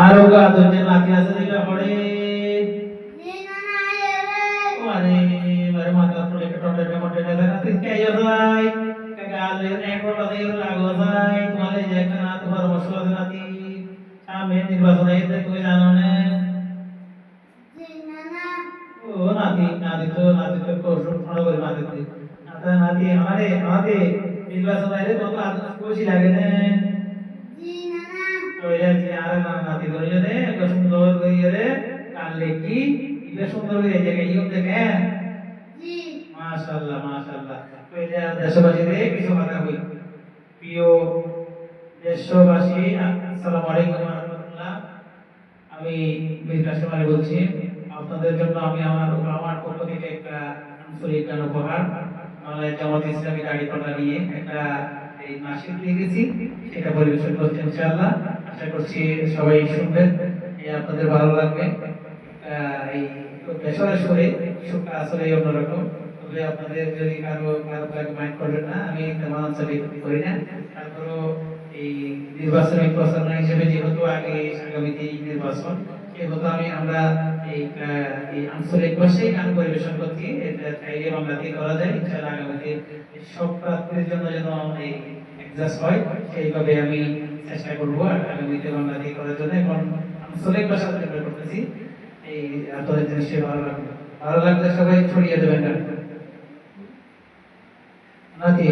আর ওগা দুজনে নাতি আছে দিবা পড়ে। আরে মারে মাথা পড়ে টটে টটে না নাতি কে যাই এক বড় দিয়ে লাগো যাই তোমালে যে না তোমার মশলা নাতি সামনে নির্বাচন এতে তুমি জানো না। ও নাতি নাতি তো নাতি তো কৌশল ফলো করে নাতি নাতি নাতি আমারে আমাদের নির্বাচন আইলে তোমাকে আজ খুশি লাগে না। কইলে যে আর না। করে সুন্দর করে রে কালে কি ইলে সুন্দর করে জায়গা ইও দেখে মাশাআল্লাহ। মাশাআল্লাহ কইলে দেশবাসী রে কিছু কথা কই প্রিয় দেশবাসী আসসালামু আলাইকুম ওয়া রাহমাতুল্লাহ। আমি মীর কাসেম বলছি। আপনাদের জন্য আমি আমার আমার পক্ষ থেকে একটা আন্তরিক গান উপহার বাংলাদেশ জামাত ইসলামী গাড়ি পাল্লা নিয়ে একটা এই নাসিক দিয়ে গেছি সেটা পরিবেশন করছি ইনশাআল্লাহ। আশা করছি সবাই শুনবেন আপনাদের ভালো লাগবে। এই বেসরের সুরে সুরটা আসলে অন্যরকম। তবে আপনাদের যদি কারও কারও কারও মাইন্ড করবেন না, আমি তেমন আঞ্চলিক করি না। তারপরও এই নির্বাচনী প্রচারণা হিসেবে যেহেতু আগে আগামীতে নির্বাচন, সেহেতু আমি আমরা এই আঞ্চলিক ভাষায় গান পরিবেশন করছি। এটা চাইলে বাংলাতে করা যায়। ইনশাআল্লাহ আগামীতে সব প্রার্থীর জন্য যেন এই অ্যাডজাস্ট হয়, সেইভাবে আমি চেষ্টা করব আগামীতে বাংলাতে করার জন্য। এখন আঞ্চলিক ভাষা চেষ্টা করতেছি। এই আপনাদের জিনিসটা ভালো লাগবে। ভালো লাগলে সবাই ছড়িয়ে দেবেন নাকি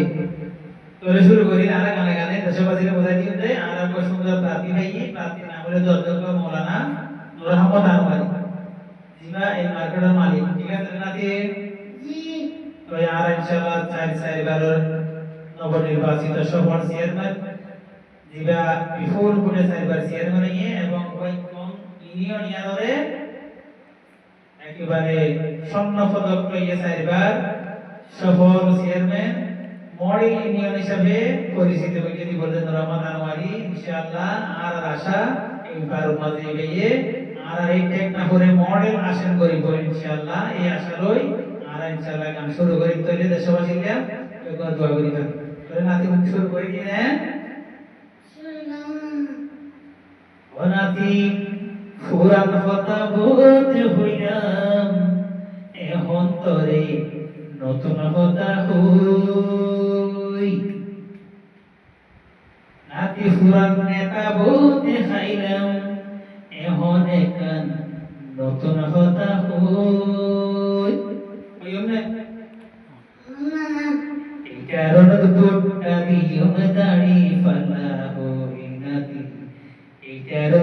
তাহলে শুরু করি। আর গানে গানে। দেশবাসীরা বোঝাই দিয়ে দেয় আর এক সুন্দর প্রার্থী ভাই প্রার্থী নাম হলো দর্শক মৌলানা নুর আহমদ আনোয়ারি। জিবা এই মার্কেটের মালিক। ঠিক আছে নাকি তো আর ইনশাআল্লাহ চার চার বারের নবনির্বাচিত সফল চেয়ারম্যান জিবা বিপুল করে চারবার চেয়ারম্যান নিয়ে এবং কয়েকজন ইউনিয়ন ইয়ারে একেবারে স্বর্ণ পদক লইয়ে চারবার সফল চেয়ারম্যান মডেল ইউনিয়ন হিসাবে পরিচিত হয়েছে দিবর্ধন রহমান আনোয়ারি, ইনশাআল্লাহ আর আশা এইবার মাঝে গিয়ে আর এই না করে মডেল আসেন করিব ইনশাআল্লাহ। এই আশা রই আর ইনশাআল্লাহ গান শুরু করি। তৈরি দেশবাসীরা দোয়া করি নাতি মুখ শুরু করি কি অনাতি ফুরান কথা বোধ হইলাম। এখন নতুন কথা হই। নাতি ফুরান নেতা বোধ খাইলাম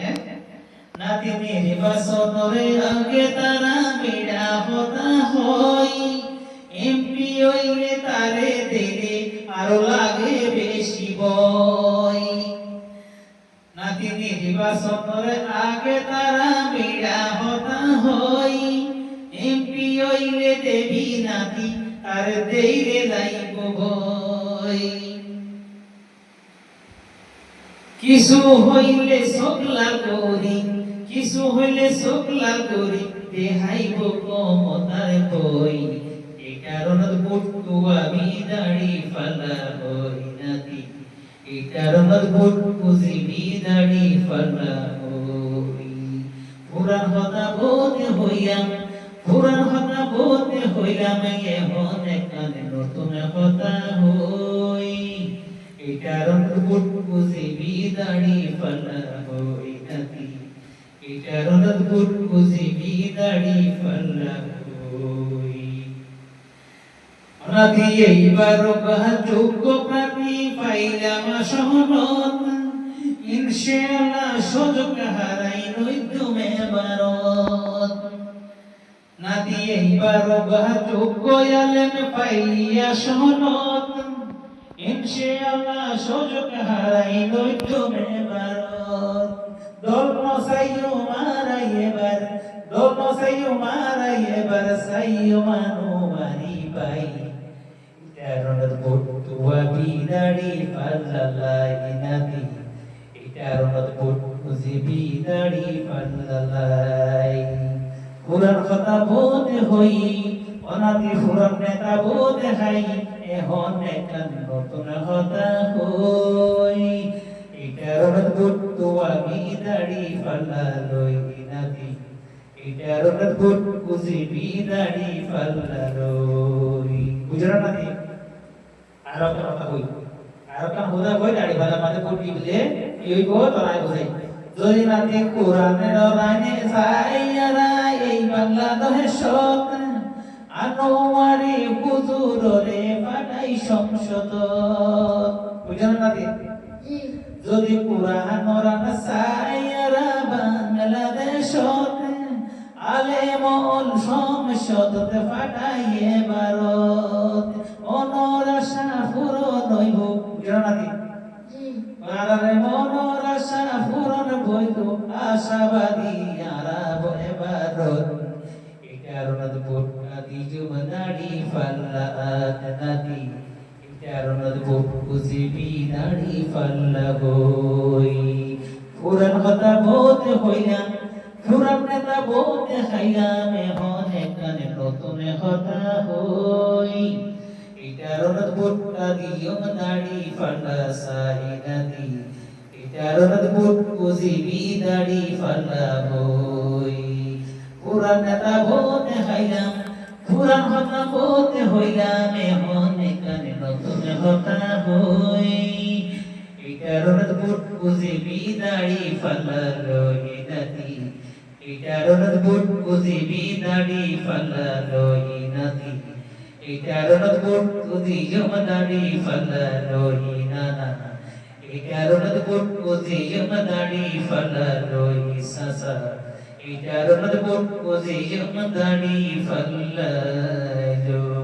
হ্যাঁ? নাতি মেরে বাসনরে আগে তারা মেরা হতা হই। এমপি হইলে তারে দিলে আরও লাগে বেশি নাতি মেরে বাসনরে আগে তারা মেরা হতা হই। এমপি হইলে দেবী নাতি আর দেইরে লাইব বই। কিছু হইলে সকলা করি, কিছু হইলে সকলা করি, দেহাইব কমতার কই এ কারণত বুট্টু আমি দাড়ি ফালা হই নাতি। এ কারণত বুট্টু জিবি দাড়ি ফালা হই। পুরান হতা বোধ হইয়াম পুরান হতা বোধ হইলাম এখন এখানে নতুন হতা হই। এই কারণ বুট কারণ বুট বুঝিবি দাড়ি ফালা হই নাতি এইবার যোগ্য প্রাপ্তি পাইলাম সহনত ইনশাআল্লাহ পাইয়া সহনত ইনশাআল্লাহ সুযোগ হারাই নই তুমি ভারত দোল মসাইও মারাই এবার, দোল মসাইও মারাই এবার সাইও মানু মারি পাই। ইটারনত বটুয়া বিদাড়ি পাল্লালাই নাদি ইটারনত বটুজি বিদাড়ি পাল্লালাই পুরার কথা বোধ হই অনাদি ফুরার নেতা বোধ হাই এখন একান নতুন হতা হই। ইটারনত বটুয়া বিদাড়ি পাল্লালই নাদি ইটারনত বটুজি বিদাড়ি পাল্লালই। বুঝরা নাদি আর কথা কই, আর একটা হুদা কই, দাড়ি বালা মাঝে কোটি বলে এই গো তোরাই বুঝাই যদি নাতি কোরআনের রানে সাইয়ারা এই বাংলাদেশ সত আনোয়ারি হুজুর রে পাঠাই সংসদ। বুঝলেন নাতি যদি কোরআন রান সাইয়ারা বাংলাদেশ আলেমল সংসদ পাঠাইয়ে ভারত অনরাশা পূরণ হইব বুঝলেন নাতি পারারে দাড়ি ফাল্লা গই পুরান কথা বোধ হইলাম পুরান নেতা বোধ খাইলাম এখন এখানে নতুন কথা হই। ইটারনাদ বোটকা দিয়ম দাড়ি ফাল্লা সাইনাদি ইটারনাদ বোট কুজিবি দাড়ি ফাল্লা গই পুরান নেতা বোধ খাইলাম পুরান কথা বোধ হইলাম, এখন এখানে নতুন কথা হই। ইটারনাদ বোট কুজিবি দাড়ি ফাল্লা লই নাদি ইটারনাদ বোট কুজিবি দাড়ি ফাল্লা লই নাদি ইটারনাদ বোট কুজিয়ম দাড়ি ফাল্লা লই নানা ইটারনাদ বোট কুজিয়ম দাড়ি ফাল্লা লই সাসা ইটারনাদ বোট কুজিয়ম দাড়ি ফাল্লা লই